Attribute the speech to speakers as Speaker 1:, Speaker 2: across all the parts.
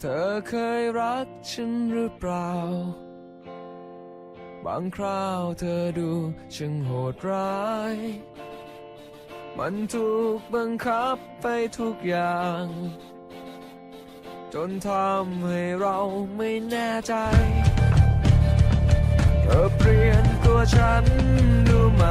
Speaker 1: เธอเคยรักฉันหรือเปล่า บางคราวเธอดูช่างโหดร้าย มันถูกบังคับไปทุกอย่าง จนทำให้เราไม่แน่ใจ เธอเปลี่ยนตัวฉันดูไหม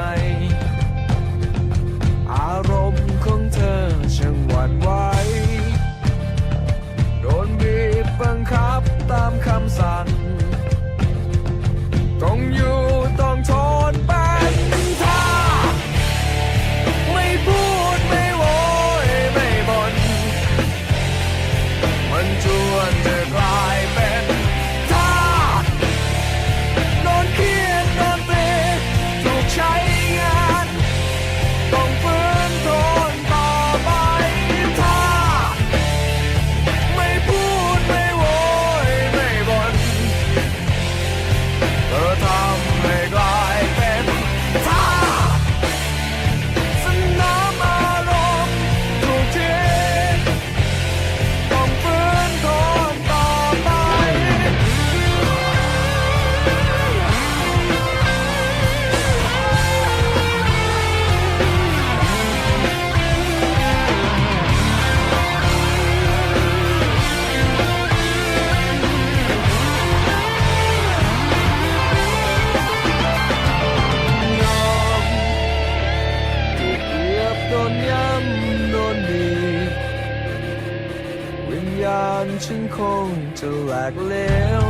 Speaker 1: เลว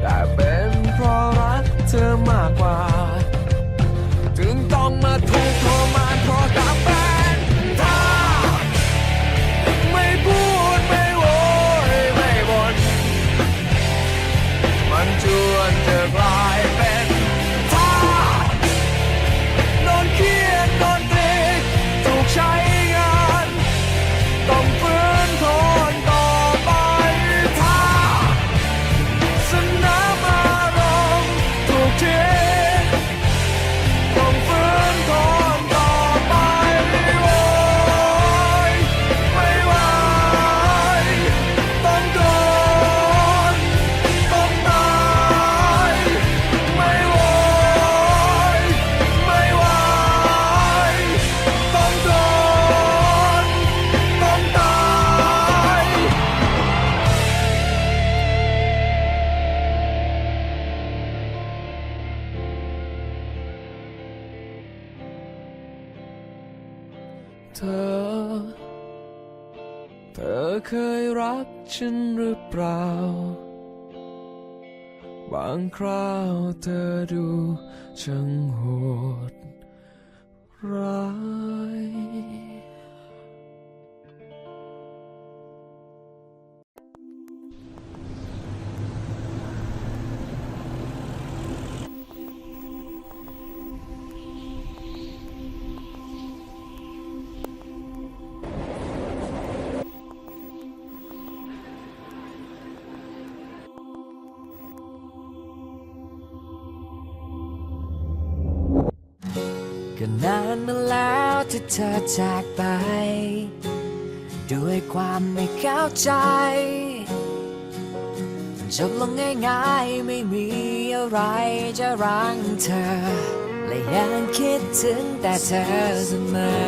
Speaker 1: แต่เป็นเพราะรักเธอมากกว่า ถึงต้องมาทุกข์ทรมาน ฉันหรือเปล่า บางคราวเธอดูช่างโหดร้าย
Speaker 2: ก็นานมาแล้วที่เธอจากไป ด้วยความไม่เข้าใจจบลงง่ายๆไม่มีอะไรจะรังเธอ และยังคิดถึงแต่เธอเสมอ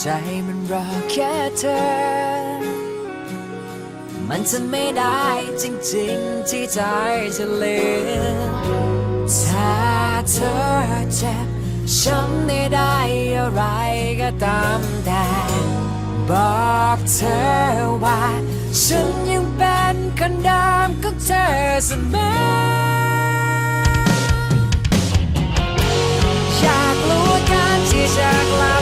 Speaker 2: ใจมันรอแค่เธอ มันจะไม่ได้จริงๆที่ใจจะเลือถ้าเธอเจ็บ ช้ำในได้อะไรก็ตามแต่บอกเธอว่า ฉันยังเป็นคนเดิมของเธอเสมออยากรู้การที่จะกลับ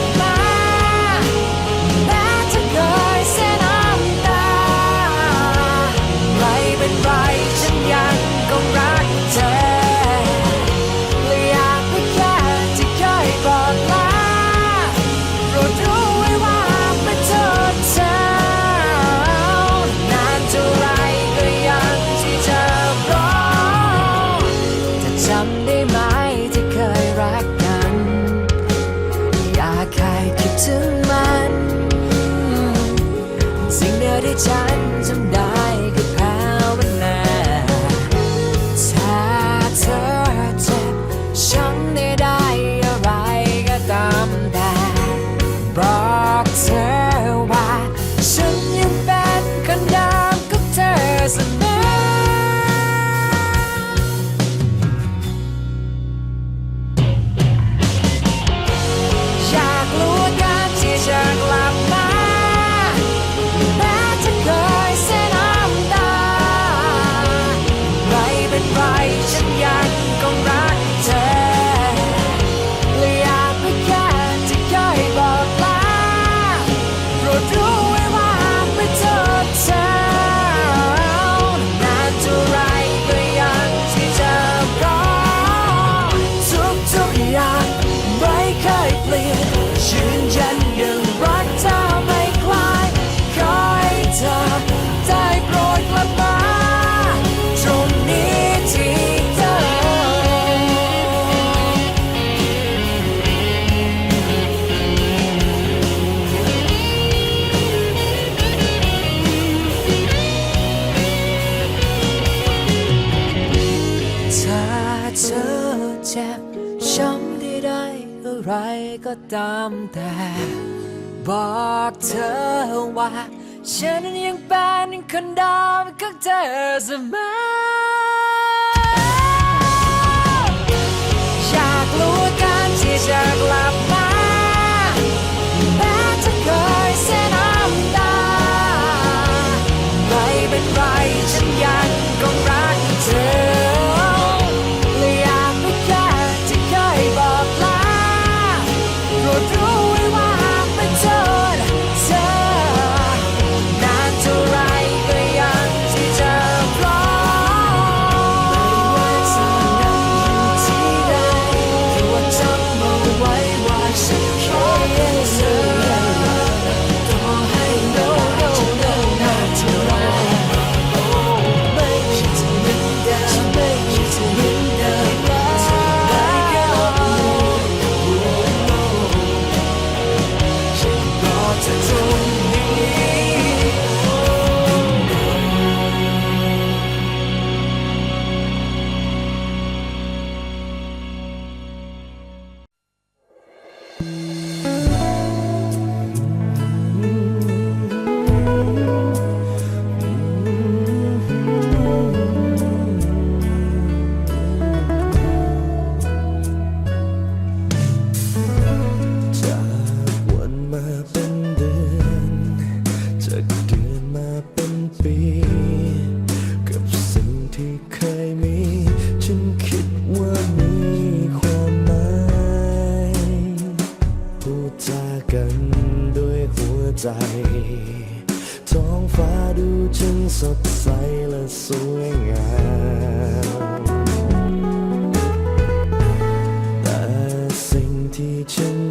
Speaker 2: ก็ตามแต่ บอกเธอว่า ฉันยังเป็นคนเดิมของเธอเสมอ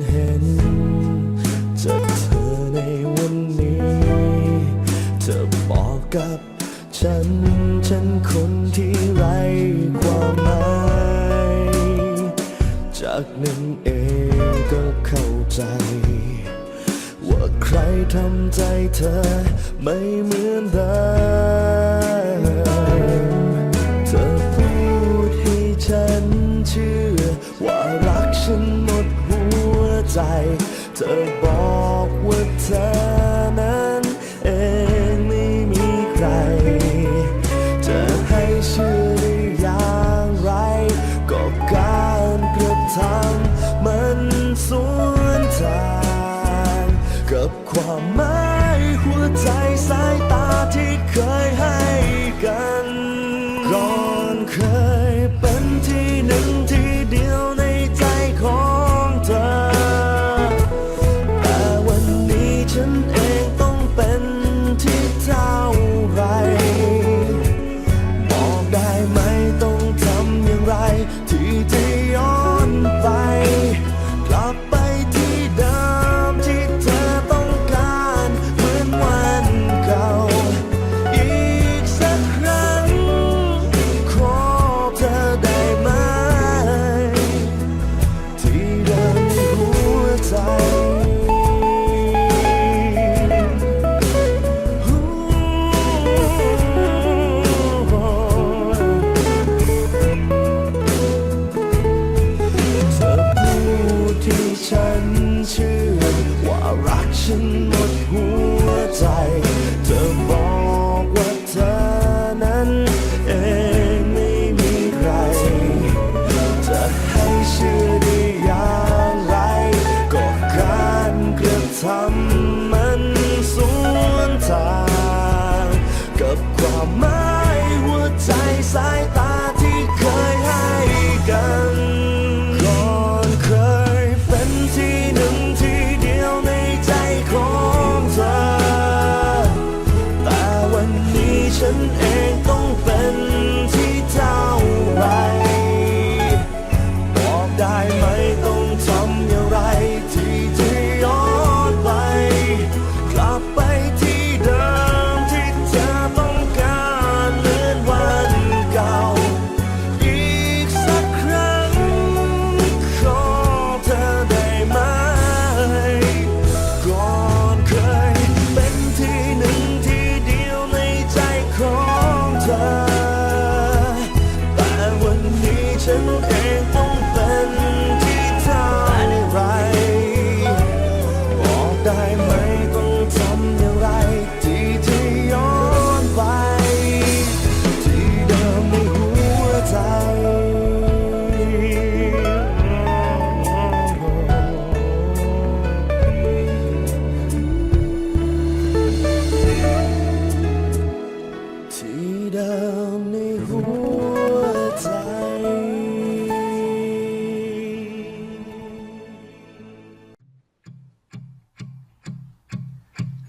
Speaker 2: เห็นจา
Speaker 3: กเธอในวันนี้ เธอบอกกับฉัน ฉันคนที่ไร้ความหมาย จากนั้นเองก็เข้าใจ ว่าใครทำใจเธอไม่เหมือนเดิมเธอพูดให้ฉันเชื่อ ใจ เธอบอกว่าเธอนั้นเองไม่มีใคร จะให้เชื่อได้อย่างไร ก็การกระทำมันสวนทาง กับความหมายหัวใจสายตาที่เคยให้กันก่อนเคย ฉันหมดหัวใจ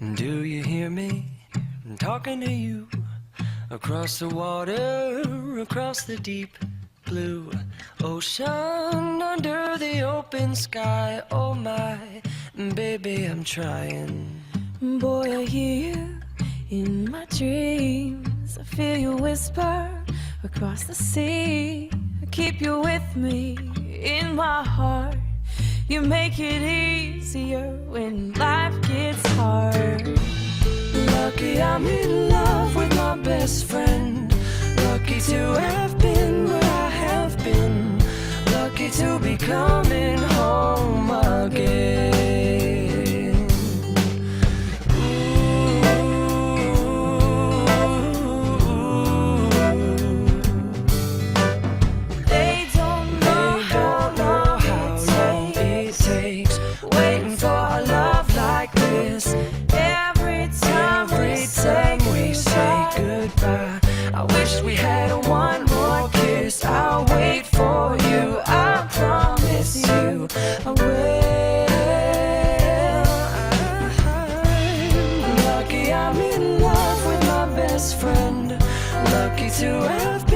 Speaker 4: Do you hear me? Talking to you across the water, across the deep blue ocean, under the open sky. Oh my, baby, I'm trying.
Speaker 1: Boy, I hear you in my dreams. I feel you whisper across the sea. I keep you with me in my heart. You make it easier when life gets hard.
Speaker 4: Lucky I'm in love with my best friend. Lucky to have been where I have been. Lucky to be coming home again. Lucky to have